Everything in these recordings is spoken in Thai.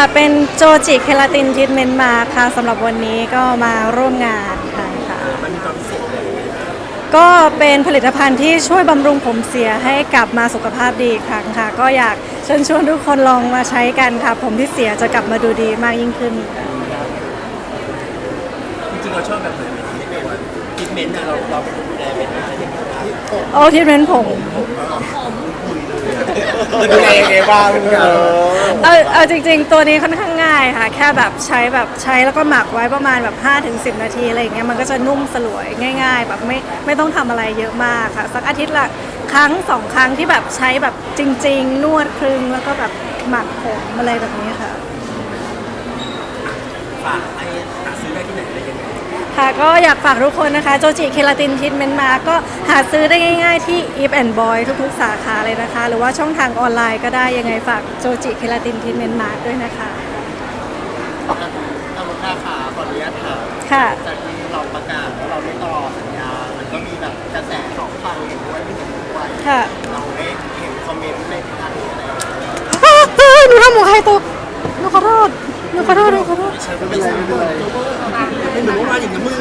ค่ะ เป็นโจจิเคลาตินทรีทเมนต์มาค่ะสำหรับวันนี้ก็มาร่วมงานค่ะค่ะมันมีความพิเศษอะไรยังไงบ้างก็เป็นผลิตภัณฑ์ที่ช่วยบำรุงผมเสียให้กลับมาสุขภาพดีอีกครั้งค่ะ ก็อยากเชิญชวนทุกคนลองมาใช้กันค่ะ ผมที่เสียจะกลับมาดูดีมากยิ่งขึ้น จริงๆเราชอบแบบไหนในตัวทรีทเมนต์อะเราเราเป็นคนดูแลเป็นอะไรอย่างเงี้ยโอ้ทรีทเมนต์ผม ดูแลยังไงบ้างเออเอาเอาจริง ๆ ตัวนี้ค่อนข้างง่ายค่ะ แค่แบบใช้แบบใช้แล้วก็หมักไว้ประมาณแบบ5ถึง10 นาทีอะไรอย่างเงี้ยมันก็จะนุ่มสลวยง่าย ๆ แบบไม่ไม่ต้องทำอะไรเยอะมากค่ะ สักอาทิตย์ละครั้งสองครั้งที่แบบใช้แบบจริง ๆ นวดคลึงแล้วก็แบบหมักผมอะไรแบบนี้ค่ะ ฝากให้หาซื้อได้ที่ไหนอะไรยังไง ค่ะก็อยากฝากทุกคนนะคะโจจิเคลาตินทิทเมนต์มาก็หาซื้อได้ง่ายๆที่ e ีฟแอนด์บอยทุกๆ สาขาเลยนะคะ หรือว่าช่องทางออนไลน์ก็ได้ยังไงฝากโจจิเคลาตินทิทเมนต์มาด้วยนะคะทางราคาขออนุญาตถามค่ะ จากที่เราประกาศว่าเราไม่ต่อสัญญา มันก็มีแบบกระแสสองฝั่งเห็นด้วยไม่เห็นด้วยค่ะ เราได้เห็นคอมเมนต์ในทางนี้อะไรอย่างเงี้ยหนูทำหมูไข่ตกหนูขอโทษหนูขอโทษหนูขอโทษฉันไม่ใช่ด้วยเป็นเหมือนเมื่อวานอย่างนี้มึง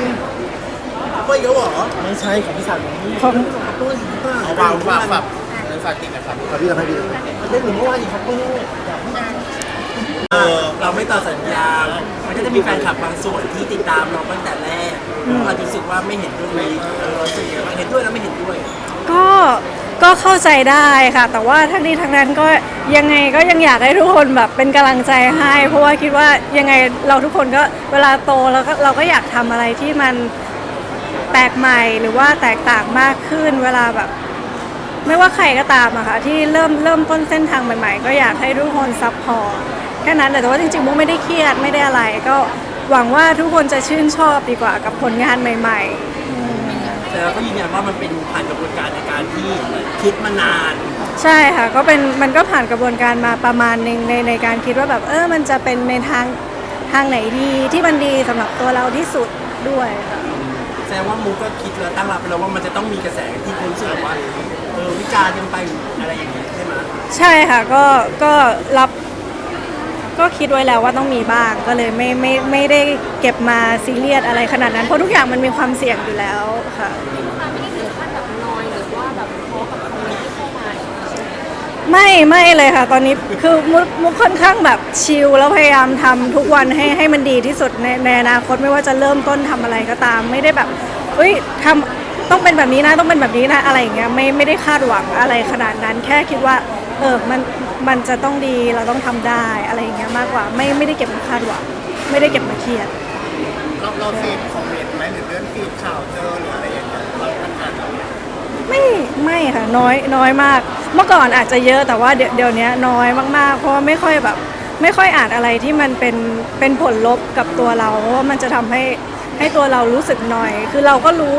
เฮ้ยเขาเหรอไม่ใช่ของพี่สันของตัวจริงป่ะเอาวางฝากฝากในฝากติดนะครับพี่ทำให้ดีเล่นเหมือนเมื่อวานอย่างเขาเพิ่งเออเราไม่ต่อสัญญา มันก็จะมีแฟนคลับบางส่วนที่ติดตามเราตั้งแต่แรกเราจะรู้สึกว่าไม่เห็นด้วยเออเรารู้สึกว่าเห็นด้วยแล้วไม่เห็นด้วย ก็ก็เข้าใจได้ค่ะ แต่ว่าทั้งนี้ทั้งนั้นก็ยังไงก็ยังอยากให้ทุกคนแบบเป็นกำลังใจให้ เพราะว่าคิดว่ายังไงเราทุกคนก็เวลาโตแล้วก็เราก็อยากทำอะไรที่มัน แปลกใหม่หรือว่าแตกต่างมากขึ้นเวลาแบบ ไม่ว่าใครก็ตามอะค่ะที่เริ่มเริ่มต้นเส้นทางใหม่ๆ ก็อยากให้ทุกคนซัพพอร์ตแค่นั้นแต่ว่าจริงๆมุกไม่ได้เครียดไม่ได้อะไร ก็หวังว่าทุกคนจะชื่นชอบดีกว่ากับผลงานใหม่ ๆแต่เราก็ยืนยันว่ามันเป็นผ่านกระบวนการในการที่คิดมานาน ใช่ค่ะก็เป็นมันก็ผ่านกระบวนการมาประมาณหนึ่งในในการคิดว่าแบบเออมันจะเป็นในทางทางไหนดีที่มันดีสำหรับตัวเราที่สุดด้วยค่ะ แสดงว่ามูก็คิดแล้วตั้งรับไปแล้วว่ามันจะต้องมีกระแสที่คนรู้สึกว่าเออวิจารณ์กันไปอะไรอย่างเงี้ยใช่ไหมใช่ค่ะก็ก็รับ ก็คิดไว้แล้วว่าต้องมีบ้างก็เลยไม่ไม่ไม่ได้เก็บมาซีเรียสอะไรขนาดนั้นเพราะทุกอย่างมันมีความเสี่ยงอยู่แล้วค่ะ ไม่ไม่เลยค่ะ ตอนนี้คือมุกมุกค่อนข้างแบบชิลแล้วพยายามทำทุกวันให้ให้มันดีที่สุดในในอนาคตไม่ว่าจะเริ่มต้นทำอะไรก็ตาม ไม่ได้แบบเฮ้ยทำต้องเป็นแบบนี้นะต้องเป็นแบบนี้นะอะไรอย่างเงี้ยไม่ไม่ได้คาดหวังอะไรขนาดนั้น แค่คิดว่าเออมันมันจะต้องดีเราต้องทำได้อะไรอย่างเงี้ยมากกว่าไม่ไม่ได้เก็บมาคาดหวังไม่ได้เก็บมาเครียดเราเราเซฟคอมเมนต์ไหมหรือเลื่อนฟีดข่าวเจอหรืออะไรอย่างเงี้ยเราอ่านเราไม่ไม่ค่ะน้อยน้อยมาก เมื่อก่อนอาจจะเยอะแต่ว่าเดี๋ยวนี้น้อยมากๆ เพราะว่าไม่ค่อยแบบไม่ค่อยอ่านอะไรที่มันเป็นเป็นผลลบกับตัวเรา เพราะว่ามันจะทำให้ให้ตัวเรารู้สึกน้อย คือเราก็รู้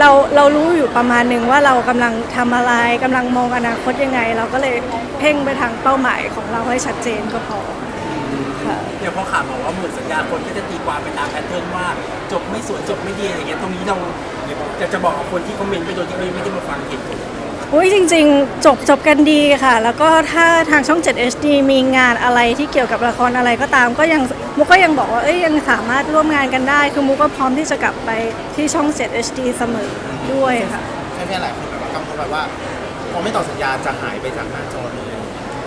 เราเรารู้อยู่ประมาณหนึ่งว่าเรากำลังทำอะไรกำลังมองอนาคตยังไง เราก็เลยเพ่งไปทางเป้าหมายของเราให้ชัดเจนก็พอค่ะเดี๋ยวพอข่าวบอกว่าหมดสัญญาคนก็จะตีความไปตามแพทเทิร์นว่าจบไม่สวยจบไม่ดีอะไรเงี้ยตรงนี้เราอยากจะบอกคนที่คอมเมนต์ไปโดยที่ไม่ได้มาฟังเหตุผล อุ้ยจริง ๆ จบจบกันดีค่ะ แล้วก็ถ้าทางช่อง 7 HD มีงานอะไรที่เกี่ยวกับละครอะไรก็ตามก็ยังมุกก็ยังบอกว่าเอ้ยยังสามารถร่วมงานกันได้ คือมุกก็พร้อมที่จะกลับไปที่ช่อง 7 HD เสมอด้วยค่ะ แค่แค่หลายคนแบบว่ากังวลแบบว่าพอไม่ต่อสัญญาจะหายไปจากหน้าจอเลย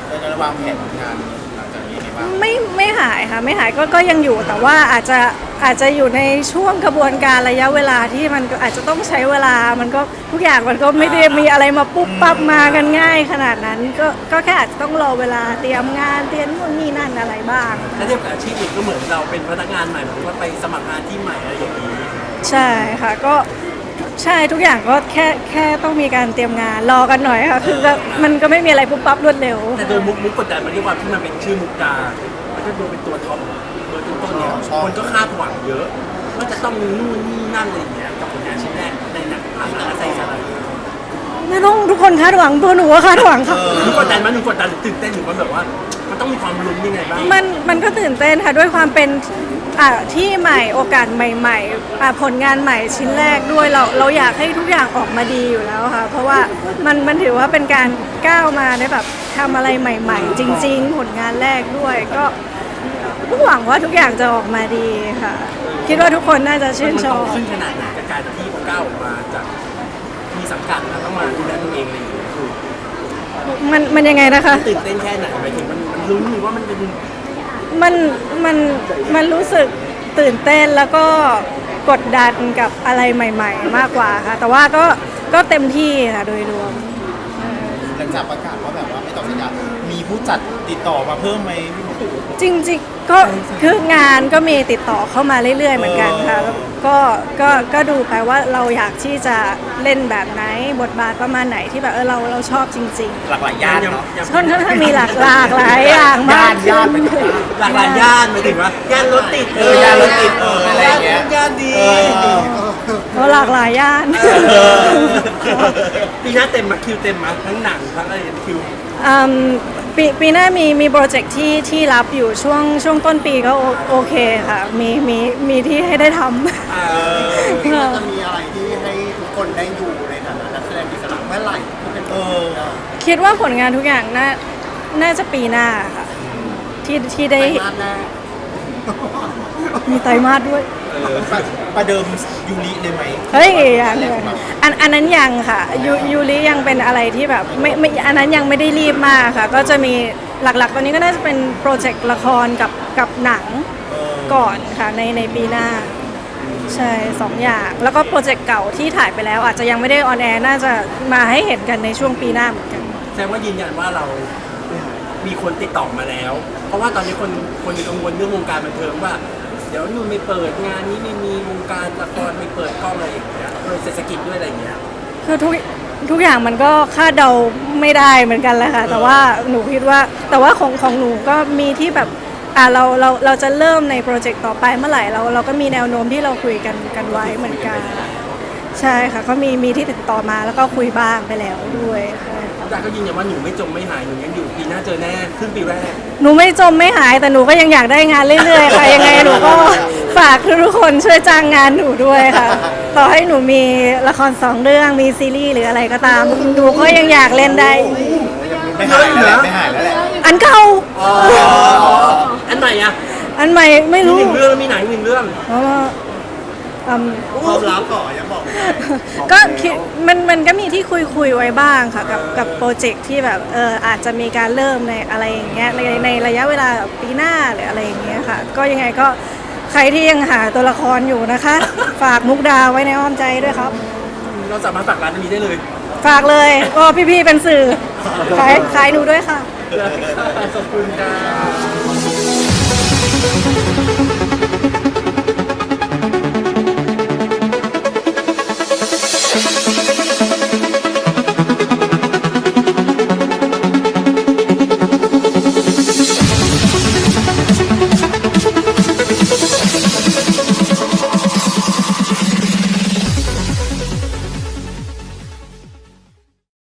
ในการวางแผนงานหลังจากนี้ไงบ้างไม่ไม่หายค่ะ ไม่หายก็ก็ยังอยู่แต่ว่าอาจจะอาจจะอยู่ในช่วงกระบวนการระยะเวลาที่มันก็อาจจะต้องใช้เวลา มันก็ทุกอย่างมันก็ไม่ได้มีอะไรมาปุ๊บปั๊บมากันง่าย ขนาดนั้น ก็ก็แค่อาจจะต้องรอเวลาเตรียมงานเตรียมนู่นนี่นั่นอะไรบ้าง ถ้าเทียบกับอาชีพอื่นก็เหมือนเราเป็นพนักงานใหม่หรือว่าไปสมัครงานที่ใหม่อะไรอย่างนี้ใช่ค่ะก็ใช่ทุกอย่างก็แค่แค่ต้องมีการเตรียมงานรอกันหน่อยค่ะคือก็มันก็ไม่มีอะไรปุ๊บปั๊บรวดเร็ว แต่โดยมุกมุกกดดันมันด้วยความที่มันเป็นชื่อมุกดา มันก็ดูเป็นตัวท็อปโดยต้นๆเนี่ยคนก็คาดหวังเยอะว่าจะต้องมีนู่นนี่นั่นอะไรอย่างเงี้ยกับผลงานชิ้นแรกในหนังผ่านตาใส่สารไม่ต้องทุกคนคาดหวังตัวหนูก็คาดหวังค่ะ หนูกดดันมั้ยหนูกดดันหรือตื่นเต้นหรือว่าแบบว่า มันต้องมีความลุ้นยังไงบ้างมันมันก็ตื่นเต้นค่ะด้วยความเป็นอ่าที่ใหม่โอกาสใหม่ๆอ่าผลงานใหม่ชิ้นแรกด้วยเราเราอยากให้ทุกอย่างออกมาดีอยู่แล้วค่ะ เพราะว่ามันมันถือว่าเป็นการก้าวมาได้แบบทำอะไรใหม่ ๆ จริง ๆ ผลงานแรกด้วยก็ก็หวังว่าทุกอย่างจะออกมาดีค่ะ คิดว่าทุกคนน่าจะชื่นมันชโตอบขึ้นขนาดไหนกับการที่พอก้าวออกมาจากมีสังกัดแล้วต้องมาดูแลตัวเองอะไรอย่างเงี้ยมันมันยังไงนะคะ ตื่นเต้นแค่ไหนหมายถึงมันมัน ลุ้นหรือว่ามันเป็นมันมันมันรู้สึกตื่นเต้นแล้วก็กดดันกับอะไรใหม่ ๆ มากกว่าค่ะ แต่ว่าก็ก็เต็มที่ค่ะโดยรวม หลังจากประกาศว่าแบบว่าไม่ต่อสัญญา มีผู้จัดติดต่อมาเพิ่มไหมพี่หมอ จริงๆก็คืองานก็มีติดต่อเข้ามาเรื่อย ๆ เหมือนกันค่ะแล้วก็ก็ก็ดูไปว่าเราอยากที่จะเล่นแบบไหนบทบาทประมาณไหนที่แบบเออเราเราชอบจริงหลากหลายย่านเนาะยังๆค่อนข้างมีหลากหลากหลายอย่างมากย่านๆขึ้นหลากหลายย่านหมายถึงว่าย่านรถติดเออย่านรถติดเอออะไรอย่างเงี้ยย่านดีเออเพราะหลากหลายย่าน ปีหน้าเต็มมาคิวเต็มมาทั้งหนังทั้งอะไรคิว อืมปีปีหน้ามีมีโปรเจกต์ที่ที่รับอยู่ช่วงช่วงต้นปีก็โอโอเคค่ะ มีมีมีที่ให้ได้ทำ อ่าจะมีอะไรที่ให้ทุกคนได้ดูในฐานะนักแสดงอิสระเมื่อไหร่ที่เป็นเออ คิดว่าผลงานทุกอย่างน่าน่าจะปีหน้าค่ะ ที่ที่ได้มาแรกมีไตรมาสด้วย ประประเดิมยูริเลยไหมเฮ้ยยังยังอันอันนั้นยังค่ะยูยูริยังเป็นอะไรที่แบบไม่ไม่อันนั้นยังไม่ได้รีบมากค่ะ ก็จะมีหลักๆ ตอนนี้ก็น่าจะเป็นโปรเจกต์ละครกับกับหนังเออก่อนค่ะในในปีหน้า ใช่สองอย่าง แล้วก็โปรเจกต์เก่าที่ถ่ายไปแล้ว อาจจะยังไม่ได้ออนแอร์น่าจะมาให้เห็นกันในช่วงปีหน้าเหมือนกันแสดงว่ายืนยันว่าเรามีคนติดต่อมาแล้ว เพราะว่าตอนนี้คนคนกังวลเรื่องวงการบันเทิงว่า เดี๋ยวนู่นไม่เปิดงานนี้ไม่มีวงการละครไม่เปิดกล้องอะไรอย่างเงี้ยเลยเศรษฐกิจด้วยอะไรอย่างเงี้ย คือทุกทุกอย่างมันก็คาดเดาไม่ได้เหมือนกันแหละค่ะ แต่ว่าหนูคิดว่าแต่ว่าของของหนูก็มีที่แบบอ่าเราเราเราจะเริ่มในโปรเจกต์ต่อไปเมื่อไหร่เราเราก็มีแนวโน้มที่เราคุยกันกันไว้เหมือนกัน ใช่ค่ะก็มีมีที่ติดต่อมาแล้วก็คุยบ้างไปแล้วด้วย ใช่ค่ะแต่ก็ยืนยันว่าหนูไม่จมไม่หายหนูยังอยู่ปีหน้าเจอแน่ครึ่งปีแรก หนูไม่จมไม่หายแต่หนูก็ยังอยากได้งานเรื่อยๆค่ะยังไงหนูก็ฝากทุกๆคนช่วยจ้างงานหนูด้วยค่ะ ต่อให้หนูมีละครสองเรื่องมีซีรีส์หรืออะไรก็ตามหนูก็ยังอยากเล่นได้ ไม่หายแล้วแหละไม่หายแล้วแหละอันเก่าอันใหม่อะอันใหม่ไม่มีรู้หนึ่งเรื่องแล้วมีหนังอีกหนึ่งเรื่องเพราะว่า อืมความลับก่อนยังบอกไม่ได้ก็คิดมันมันก็มีที่คุยคุยไว้บ้างค่ะ กับกับโปรเจกต์ที่แบบเอออาจจะมีการเริ่มในอะไรอย่างเงี้ยในในระยะเวลาปีหน้าหรืออะไรอย่างเงี้ยค่ะ ก็ยังไงก็ใครที่ยังหาตัวละครอยู่นะคะ ฝากมุกดาไว้ในอ้อมใจด้วยครับ เราสามารถฝากร้านนี้ได้เลยฝากเลยก็พี่ๆเป็นสื่อขายขายหนูด้วยค่ะ ขอบคุณค่ะ